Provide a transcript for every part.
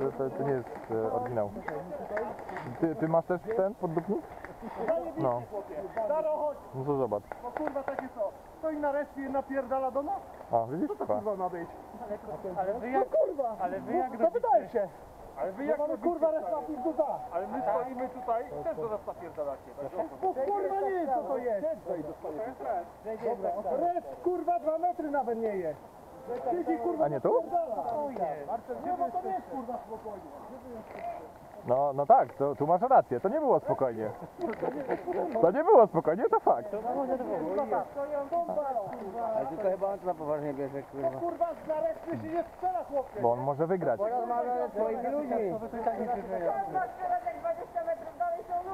To, to, to nie jest e, oryginał. Ty, ty masz też ten poddupnik? No. Staro, chodź, No to zobacz. bo kurwa takie co? Stoi na respie i napierdala do nas? A, widzisz? Co to kurwa ma być? Ale wy No jak, kurwa! ale wy jak To wydaje się! ale wy No jak mamy kurwa tutaj? respa pizduta! Ale my stoimy tutaj, też do nas napierdalacie. tak? Bo kurwa nie wiem co to jest! Res kurwa dwa metry nawet nie je! A nie tu? To! No, no tak, to, tu masz rację, to nie było spokojnie. To nie było spokojnie, to fakt. Tak, to! Ale tylko chyba on to na poważnie bierze, To kurwa. kurwa respie się nie strzela chłopie! Bo on może wygrać. Porozmawiaj ze swoimi ludźmi.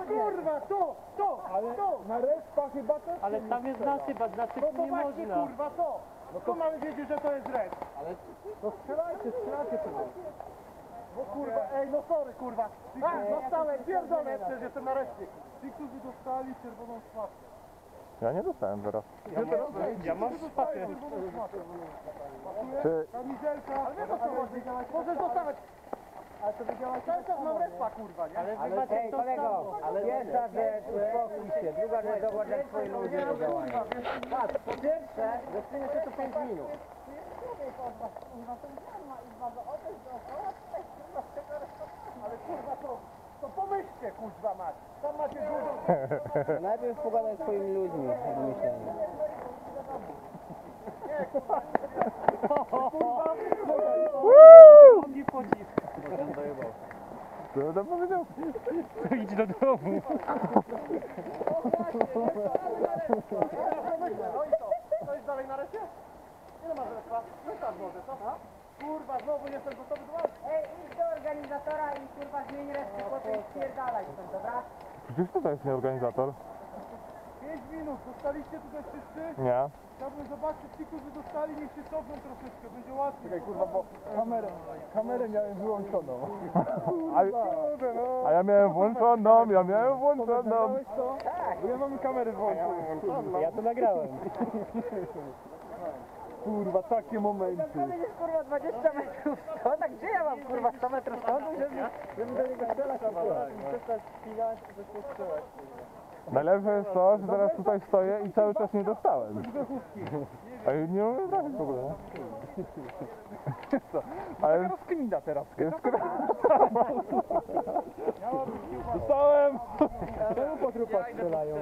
Kurwa to! To! Ale to! Na respa chyba to Ale tam jest nasypać, na No sypu to nie właśnie można. kurwa to! No to mamy wiedzieć, że to jest res! Ale... No strzelajcie, strzelajcie to! Bo kurwa, ej no sorry kurwa! A, dostałem, pierdolę, przecież jestem na respie! Ci, którzy dostali czerwoną szmatkę. Ja nie dostałem teraz. Ja mam szpatę. Czy, Kamizelka, ale wiesz o co chodzi? Możesz dostawać! To wiedziałaś, cały czas mam respa kurwa, nie? Ale wy Ale macie to kolego, samo. ale pierwsza rzecz, uspokój się. Druga rzecz, zobacz jak twoi ludzie to działają. Patrz, po pierwsze, zostaniesz tu 5 minut. Ale kurwa to, to pomyślcie kurwa mać! Tam macie dużo... Najpierw pogadaj z swoimi ludźmi myśleniu. Nie to, to powiedział? Idź do domu. No i co? To jest dalej na resie? Ile masz? Wystaw może, co? Kurwa, znowu jestem gotowy do walki. Ej, idź do organizatora i kurwa zmień resztę, potem spierdalaj stąd, dobra? Przecież to jest organizator. 5 minut, dostaliście tutaj wszyscy? Nie. Chciałbym zobaczyć ci, którzy dostali, niech się cofną troszeczkę. Czekaj, kurwa, bo kamerę, kamerę miałem wyłączoną. A, a ja miałem włączoną, ja miałem włączoną. Tak. Bo ja mam kamerę wyłączoną. Ja to nagrałem. Kurwa, takie momenty. To będziesz kurwa 20 metrów stąd, a gdzie ja mam kurwa 100 metrów stąd, żeby, żeby do niego strzelać? Przestać spinać, to się strzelać. Najlepsze jest to, że teraz tutaj stoję i cały czas nie dostałem. A ja nie mogę trafić w ogóle. Co? Ale Rozkmina teraz. jest Dostałem! Czemu po trupach strzelają?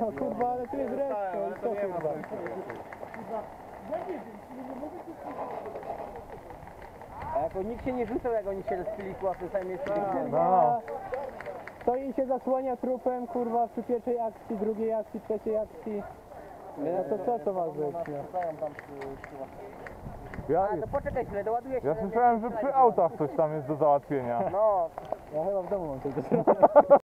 No kurwa, ale tu jest reszta, i co kurwa? A jako nikt się nie rzucał, jak oni się rozpili łapy, sami jeszcze No, Stoi się zasłania trupem, kurwa, przy pierwszej akcji, drugiej akcji, trzeciej akcji. No to co to ma być? No? ja, A to poczekaj chwilę, doładuję się. ja słyszałem, że przy autach coś tam jest do załatwienia. No, Ja chyba w domu mam tylko